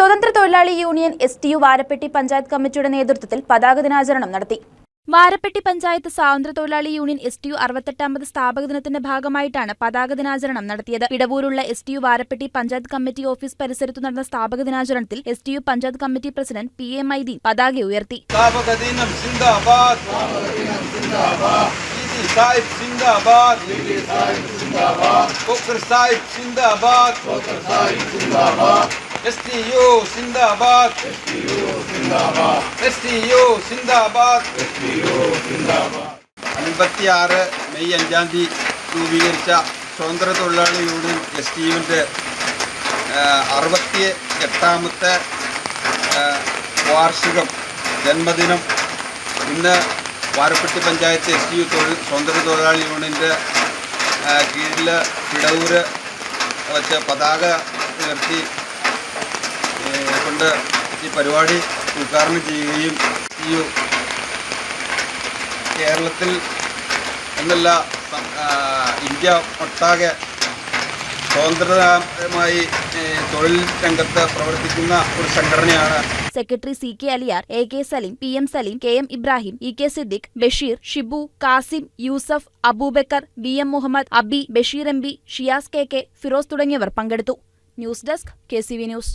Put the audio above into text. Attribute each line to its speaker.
Speaker 1: സ്വതന്ത്ര തൊഴിലാളി union S T U Varappetty panchayat കമ്മിറ്റിയുടെ നേതൃത്വത്തിൽ പതാക ദിനാചരണം നടത്തി. വാരപ്പെട്ടി പഞ്ചായത്ത് സ്വാതന്ത്ര്യ തൊഴിലാളി യൂണിയൻ എസ് ടി യു അറുപത്തെട്ടാമത് സ്ഥാപക ദിനത്തിന്റെ ഭാഗമായിട്ടാണ് പതാക ദിനാചരണം നടത്തിയത്. ഇടവൂരുള്ള S T U Varappetty panchayat committee office പരിസരത്തു നടന്ന സ്ഥാപക ദിനാചരണത്തിൽ S T U panchayat committee president P A Maideen പതാക ഉയർത്തി.
Speaker 2: സ്ഥാപക ദിനം സിന്ദാബാദ്. സാഹിബ് സിന്ദാബാദ്. സാഹിബ് സിന്ദാബാദ്. എസ് ടി യു സിന്ദാബാദ്. എസ് ടി യു സിന്ദാബാദ്. അൻപത്തിയാറ് മെയ് അഞ്ചാം തീയതി രൂപീകരിച്ച സ്വതന്ത്ര തൊഴിലാളി യൂണിയൻ എസ് ടി യുവിന്റെ അറുപത്തി എട്ടാമത്തെ വാർഷികം ജന്മദിനം. ഇന്ന് Varappetty panchayat S T U തൊഴിൽ സ്വതന്ത്ര തൊഴിലാളി യൂണിയന്റെ കീഴിൽ പിടവൂര് വച്ച് പതാക ഉയർത്തി കൊണ്ട് ഈ പരിപാടി ഉദ്ഘാടനം ചെയ്യുകയും ഈ കേരളത്തിൽ എന്നല്ല ഇന്ത്യ ഒട്ടാകെ സ്വതന്ത്രമായി തൊഴിൽ രംഗത്ത് പ്രവർത്തിക്കുന്ന ഒരു സംഘടനയാണ്.
Speaker 1: Secretary C K Aliyar A K Saleem P M Saleem K M Ibrahim E K Siddique Basheer Shibu Kasim Yusuf Abubakar B M Muhammad Abi Basheer M B Shiyas K K Firoz തുടങ്ങിയവർ പങ്കെടുത്തു. News desk K C V news.